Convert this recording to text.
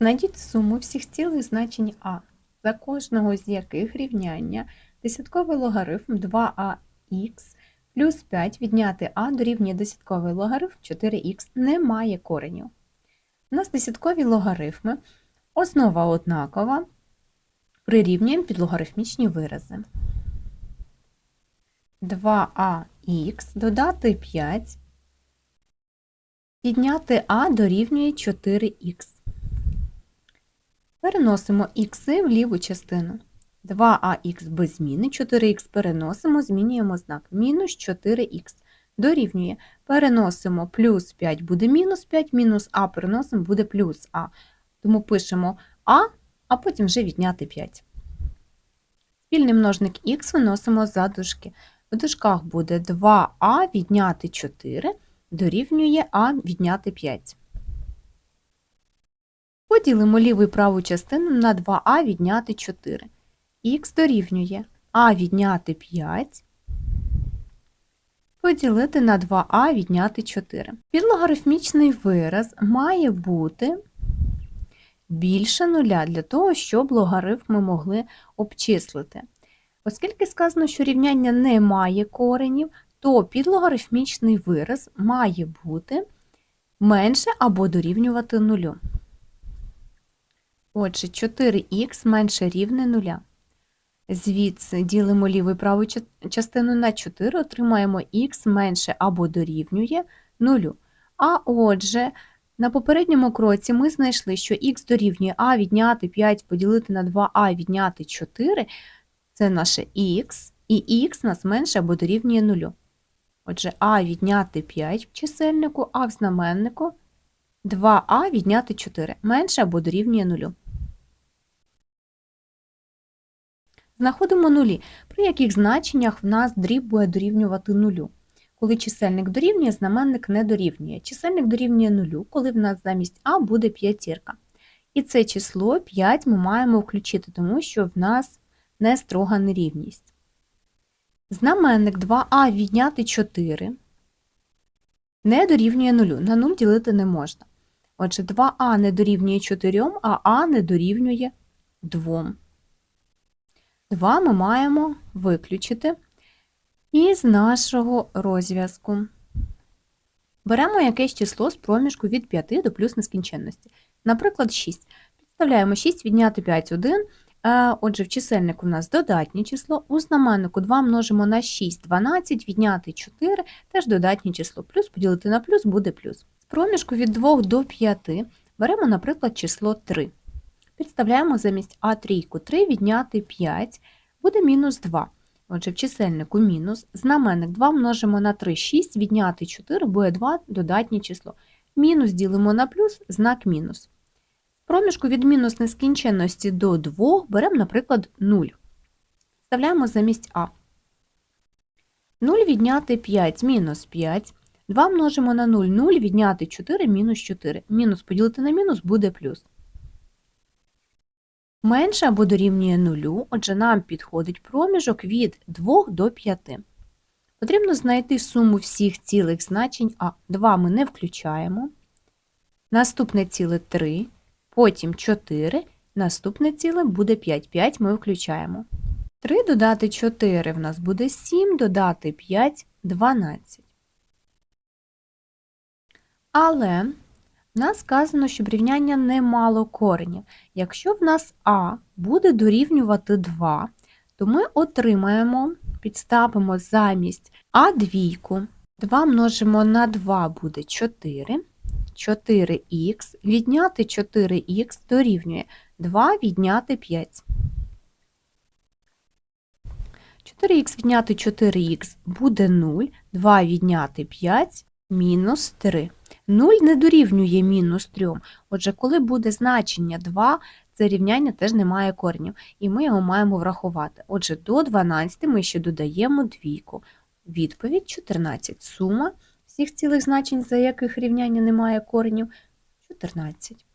Знайдіть суму всіх цілих значень а, за кожного з яких рівняння десятковий логарифм 2ах плюс 5 відняти а дорівнює десятковий логарифм 4х не має коренів. У нас десяткові логарифми, основа однакова, прирівнюємо під логарифмічні вирази. 2ах додати 5, підняти а дорівнює 4х. Переносимо х в ліву частину. 2ах без зміни, 4х переносимо, змінюємо знак. Мінус 4х дорівнює. Переносимо плюс 5 буде мінус 5, мінус а переносимо буде плюс а. Тому пишемо а, а потім вже відняти 5. Спільний множник х виносимо за дужки. В дужках буде 2а відняти 4 дорівнює а відняти 5. Поділимо ліву і праву частину на 2а відняти 4. Х дорівнює а відняти 5 поділити на 2а відняти 4. Підлогарифмічний вираз має бути більше нуля для того, щоб логарифм ми могли обчислити. Оскільки сказано, що рівняння не має коренів, то підлогарифмічний вираз має бути менше або дорівнювати нулю. Отже, 4х менше рівне нуля. Звідси ділимо ліву і праву частину на 4, отримаємо х менше або дорівнює 0. А отже, на попередньому кроці ми знайшли, що х дорівнює а відняти 5 поділити на 2а відняти 4 – це наше х, і х нас менше або дорівнює 0. Отже, а відняти 5 в чисельнику, а в знаменнику 2а відняти 4 менше або дорівнює 0. Знаходимо нулі, при яких значеннях в нас дріб буде дорівнювати нулю. Коли чисельник дорівнює, знаменник не дорівнює. Чисельник дорівнює нулю, коли в нас замість а буде п'ятірка. І це число 5 ми маємо включити, тому що в нас не строга нерівність. Знаменник 2а відняти 4 не дорівнює нулю. На 0 ділити не можна. Отже, 2а не дорівнює 4, а а не дорівнює 2. 2 ми маємо виключити із нашого розв'язку. Беремо якесь число з проміжку від 5 до плюс нескінченності. Наприклад, 6. Підставляємо 6 відняти 5 1. Е, Отже, в чисельнику у нас додатнє число. У знаменнику 2 множимо на 6, 12, відняти 4, теж додатнє число. Плюс поділити на плюс буде плюс. З проміжку від 2 до 5 беремо, наприклад, число 3. Підставляємо замість а трійку 3 відняти 5, буде мінус 2. Отже, в чисельнику мінус, знаменник 2 множимо на 3, 6, відняти 4, буде 2 додатнє число. Мінус ділимо на плюс, знак мінус. Проміжку від мінус нескінченності до 2 беремо, наприклад, 0. Вставляємо замість а. 0 відняти 5 мінус 5. 2 множимо на 0, 0 відняти 4 мінус 4. Мінус поділити на мінус буде плюс. Менше або дорівнює нулю, отже, нам підходить проміжок від 2 до 5. Потрібно знайти суму всіх цілих значень А. 2 ми не включаємо. Наступне ціле 3, потім 4, наступне ціле буде 5. 5 ми включаємо. 3 додати 4 в нас буде 7, додати 5 – 12. Але в нас сказано, що рівняння не мало коренів. Якщо в нас А буде дорівнювати 2, то ми отримаємо, підставимо замість А двійку. 2 множимо на 2 буде 4. 4х відняти 4х дорівнює 2 відняти 5. 4х відняти 4х буде 0, 2 відняти 5 мінус 3. 0 не дорівнює мінус 3. Отже, коли буде значення 2, це рівняння теж не має корнів, і ми його маємо врахувати. Отже, до 12 ми ще додаємо двійку. Відповідь 14. Сума всіх цілих значень, за яких рівняння не має коренів, 14.